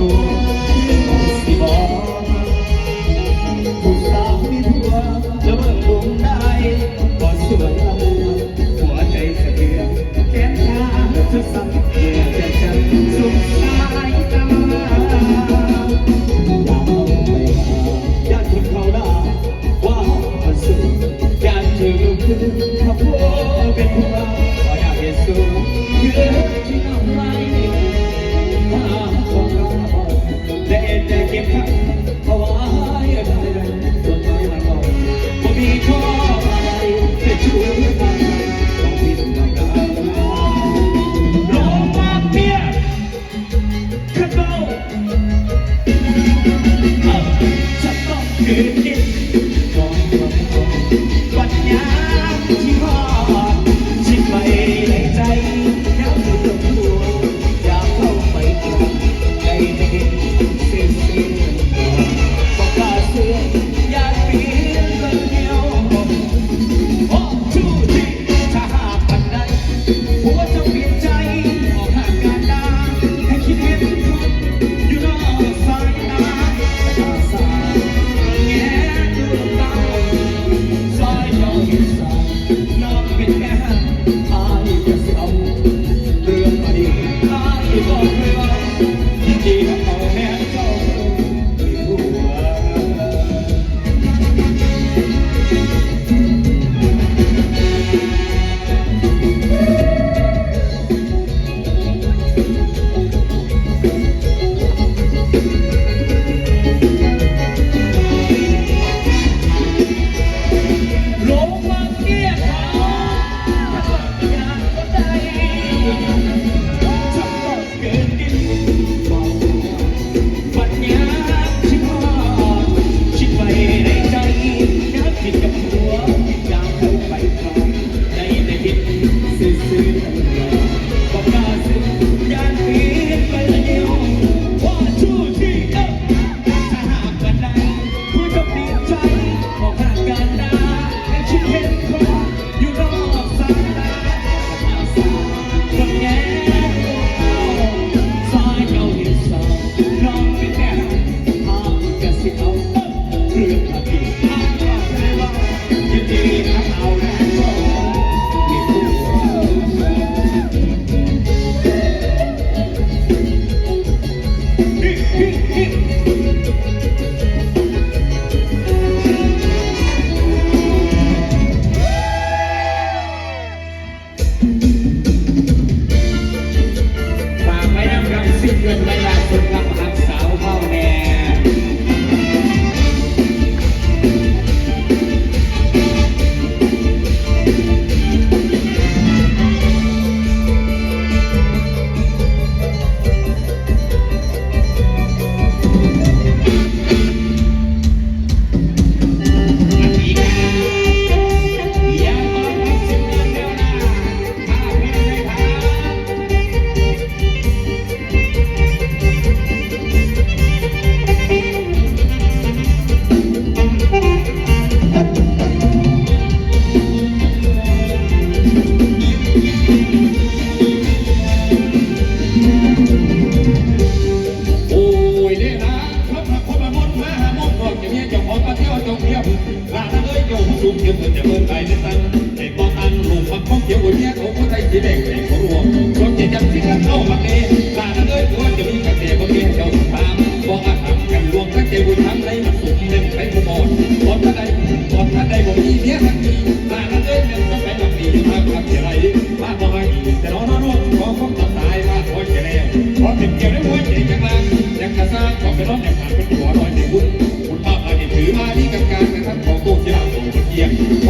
Thank you.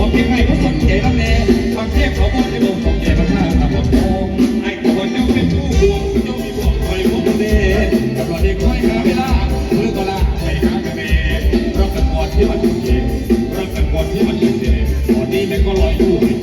หัเพีงให้พระสงฆ์ใจรัน่บางเทียบเขาบอกในโลกของใจพระธาตุตาบอดทองไอ้ตัวนิ้วเป็นผู้หวงโยมมีบอกคอยพบเด่ตลอดเด็กคอยหาเวลาหรือก็ลาไปหากระเบนรักกันมดที่มันเจ็บรักกันดที่มันเจ็บตอนนี้แม่ก็ลอยอยู่